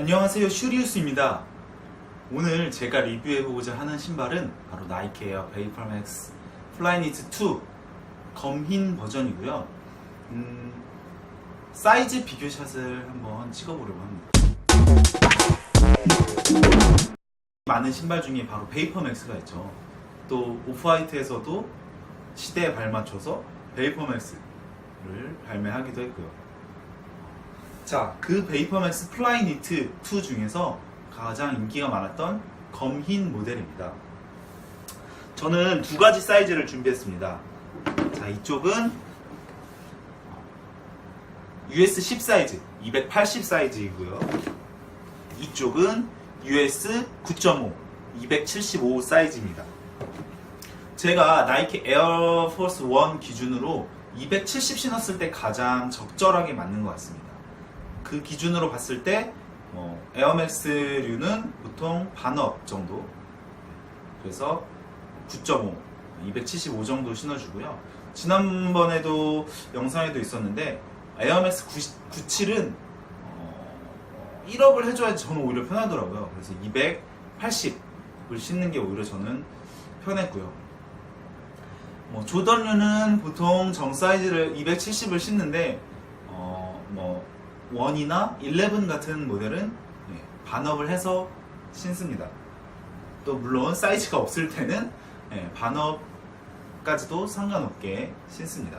안녕하세요 슈리우스입니다. 오늘 제가 리뷰해보고자 하는 신발은 바로 나이키 에어 베이퍼맥스 플라이니트 2 검흰 버전이고요. 음, 사이즈 비교샷을 한번 찍어보려고 합니다. 많은 신발 중에 바로 베이퍼맥스가 있죠. 또 오프화이트에서도 시대에 발맞춰서 베이퍼맥스를 발매하기도 했고요 자, 그 베이퍼맥스 플라이 니트 2 중에서 가장 인기가 많았던 검흰 모델입니다. 저는 두 가지 사이즈를 준비했습니다. 자, 이쪽은 US 10 사이즈, 280 사이즈이고요. 이쪽은 US 9.5, 275 사이즈입니다. 제가 나이키 에어포스 1 기준으로 270 신었을 때 가장 적절하게 맞는 것 같습니다. 그 기준으로 봤을 때 어, 에어맥스류는 보통 반업 정도. 그래서 9.5 275 정도 신어주고요. 지난번에도 영상에도 있었는데 에어맥스 97은 어, 1업을 해줘야지 저는 오히려 편하더라고요. 그래서 280을 신는 게 오히려 저는 편했고요. 뭐 조던류는 보통 정 사이즈를 270을 신는데 1이나 11 같은 모델은 예, 반업을 해서 신습니다. 또 물론 사이즈가 없을 때는 예, 반업까지도 상관없게 신습니다.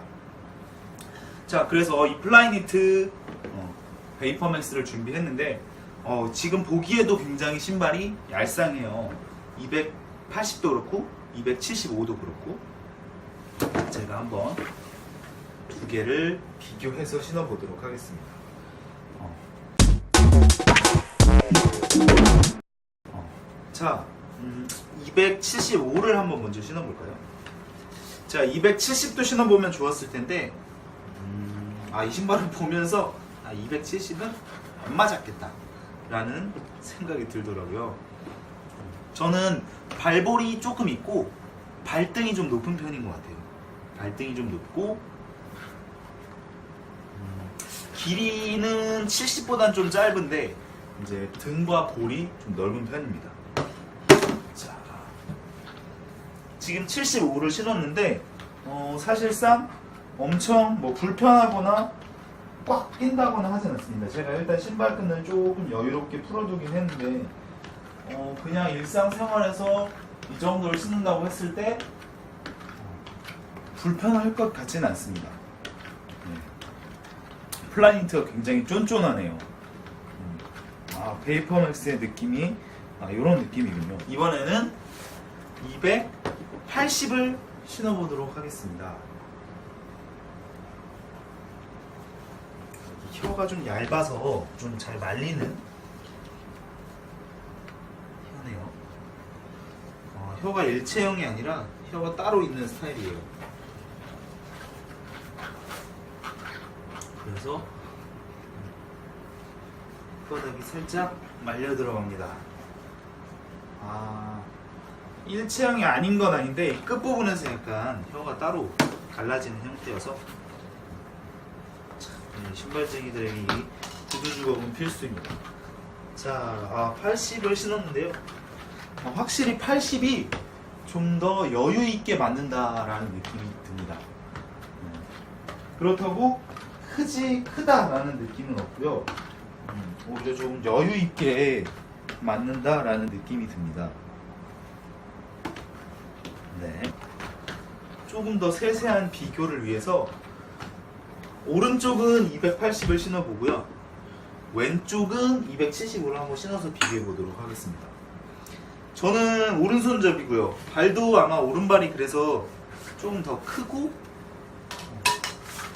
자, 그래서 이 플라이니트 어, 베이퍼맥스를 준비했는데 어, 지금 보기에도 굉장히 신발이 얄쌍해요. 280도 그렇고 275도 그렇고 제가 한번 두 개를 비교해서 신어보도록 하겠습니다. 275를 한번 먼저 신어볼까요? 자, 270도 신어보면 좋았을 텐데, 음, 아, 이 신발을 보면서, 아, 270은 안 맞았겠다. 라는 생각이 들더라고요. 저는 발볼이 조금 있고, 발등이 좀 높은 편인 것 같아요. 발등이 좀 높고, 길이는 70보단 좀 짧은데 이제 등과 볼이 좀 넓은 편입니다. 자, 지금 75를 신었는데 어, 사실상 엄청 뭐 불편하거나 꽉 낀다거나 하진 않습니다. 제가 일단 신발끈을 조금 여유롭게 풀어두긴 했는데 어, 그냥 일상생활에서 이 정도를 신는다고 했을 때 불편할 것 같지는 않습니다. 네. 플라이니트가 굉장히 쫀쫀하네요. 음. 아, 베이퍼맥스의 느낌이 아, 이런 느낌이군요. 이번에는 280을 신어보도록 하겠습니다. 혀가 좀 얇아서 좀 잘 말리는 혀네요. 어, 혀가 일체형이 아니라 혀가 따로 있는 스타일이에요. 그래서 혓바닥이 살짝 말려 들어갑니다. 아 일체형이 아닌 건 아닌데 끝부분에서 약간 혀가 따로 갈라지는 형태여서 참, 이 신발쟁이들에게 이 구두 주걱은 필수입니다. 자, 아, 80을 신었는데요. 아, 확실히 80이 좀 더 여유 있게 맞는다라는 느낌이 듭니다. 음. 그렇다고 크지 크다라는 느낌은 없고요. 음, 오히려 좀 여유 있게 맞는다라는 느낌이 듭니다. 네. 조금 더 세세한 비교를 위해서 오른쪽은 280을 신어보고요. 왼쪽은 270으로 한번 신어서 비교해 보도록 하겠습니다. 저는 오른손잡이고요. 발도 아마 오른발이 그래서 좀 더 크고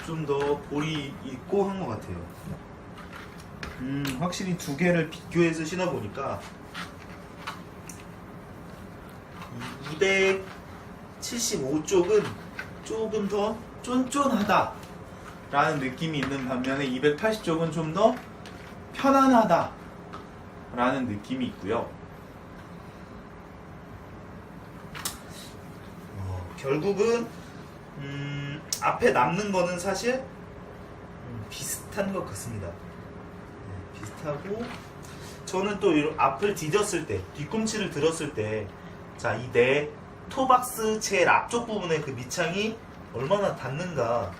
좀 더 볼이 있고 한 것 같아요. 음, 확실히 두 개를 비교해서 신어보니까 275쪽은 조금 더 쫀쫀하다 라는 느낌이 있는 반면에 280쪽은 좀 더 편안하다 라는 느낌이 있고요. 어, 결국은 음, 앞에 남는 거는 사실 음, 비슷한 것 같습니다. 네, 비슷하고 저는 또 앞을 디뎠을 때, 뒤꿈치를 들었을 때, 자, 이내 토박스 제일 앞쪽 부분에 그 밑창이 얼마나 닿는가.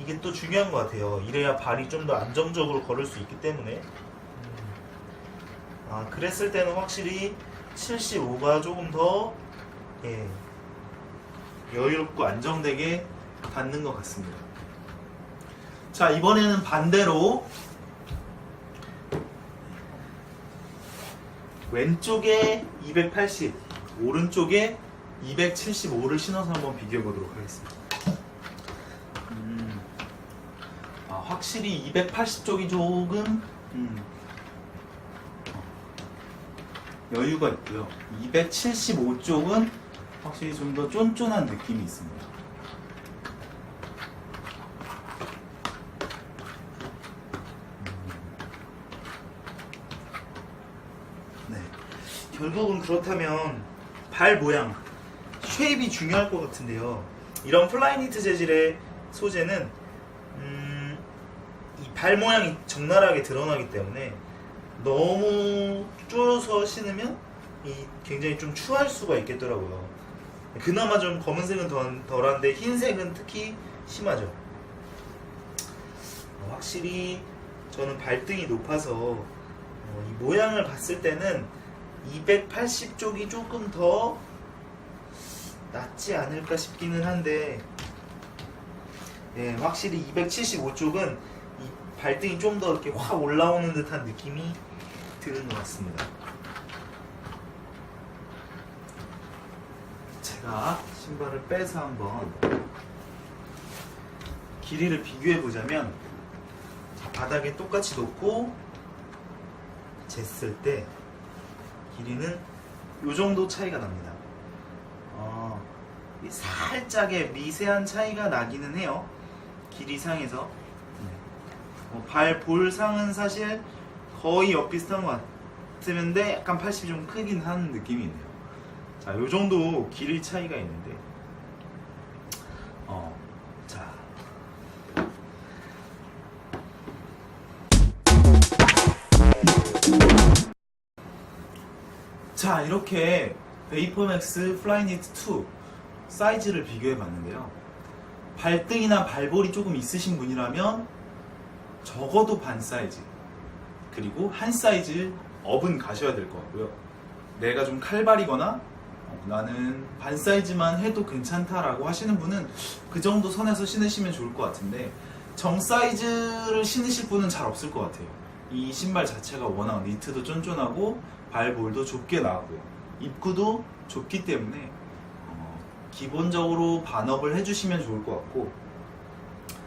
이게 또 중요한 것 같아요. 이래야 발이 좀 더 안정적으로 걸을 수 있기 때문에. 음. 아, 그랬을 때는 확실히 75가 조금 더, 예, 여유롭고 안정되게 닿는 것 같습니다. 자, 이번에는 반대로 왼쪽에 280, 오른쪽에 275를 신어서 한번 비교해 보도록 하겠습니다. 음, 아, 확실히 280쪽이 조금 음, 여유가 있고요. 275쪽은 확실히 좀 더 쫀쫀한 느낌이 있습니다. 네. 결국은 그렇다면 발 모양, 쉐입이 중요할 것 같은데요. 이런 플라이니트 재질의 소재는 음, 이발 모양이 적나라하게 드러나기 때문에 너무 쪼여서 신으면 이 굉장히 좀 추할 수가 있겠더라고요. 그나마 좀 검은색은 덜, 덜한데 흰색은 특히 심하죠. 어, 확실히 저는 발등이 높아서 어, 이 모양을 봤을 때는 280쪽이 조금 더 낫지 않을까 싶기는 한데 예, 확실히 275쪽은 이 발등이 좀 더 이렇게 확 올라오는 듯한 느낌이 드는 것 같습니다. 제가 신발을 빼서 한번 길이를 비교해 보자면 자, 바닥에 똑같이 놓고 쟀을 때 길이는 이 정도 차이가 납니다. 살짝의 미세한 차이가 나기는 해요. 길이상에서. 어, 발 볼 상은 사실 거의 엇비슷한 것 같은데 약간 80이 좀 크긴 한 느낌이 있네요. 자, 요 정도 길이 차이가 있는데, 어, 자. 자, 이렇게 베이퍼맥스 플라이니트 2 사이즈를 비교해 봤는데요. 발등이나 발볼이 조금 있으신 분이라면 적어도 반 사이즈, 그리고 한 사이즈 업은 가셔야 될 것 같고요. 내가 좀 칼발이거나 어, 나는 반 사이즈만 해도 괜찮다라고 하시는 분은 그 정도 선에서 신으시면 좋을 것 같은데 정 사이즈를 신으실 분은 잘 없을 것 같아요. 이 신발 자체가 워낙 니트도 쫀쫀하고 발볼도 좁게 나왔고요. 입구도 좁기 때문에 어, 기본적으로 반업을 해주시면 좋을 것 같고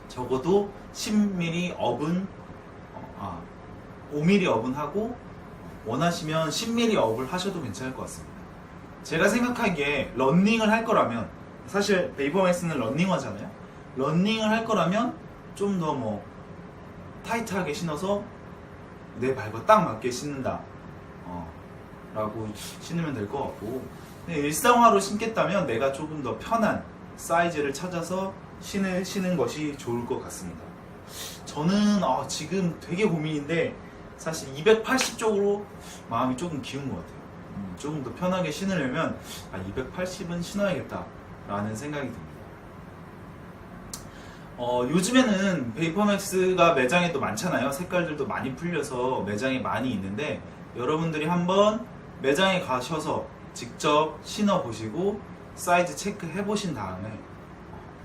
적어도 10mm 업은 어, 아 5mm 업은 하고 원하시면 10mm 업을 하셔도 괜찮을 것 같습니다. 제가 생각하기에 런닝을 할 거라면 사실 베이버맥스는 런닝화잖아요. 런닝을 할 거라면 좀 더 뭐 타이트하게 신어서 내 발과 딱 맞게 신는다. 어, 라고 신으면 될 것 같고 일상화로 신겠다면 내가 조금 더 편한 사이즈를 찾아서 신을 신는 것이 좋을 것 같습니다. 저는 어, 지금 되게 고민인데 사실 280쪽으로 마음이 조금 기운 것 같아요. 음, 조금 더 편하게 신으려면 아, 280은 신어야겠다 라는 생각이 듭니다. 어, 요즘에는 베이퍼맥스가 매장에도 많잖아요. 색깔들도 많이 풀려서 매장에 많이 있는데 여러분들이 한번 매장에 가셔서 직접 신어 보시고 사이즈 체크해 보신 다음에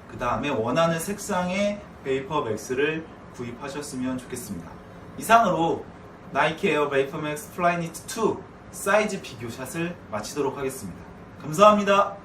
그 다음에 원하는 색상의 베이퍼 맥스를 구입하셨으면 좋겠습니다. 이상으로 나이키 에어 베이퍼 맥스 플라이니트 2 사이즈 비교샷을 마치도록 하겠습니다. 감사합니다.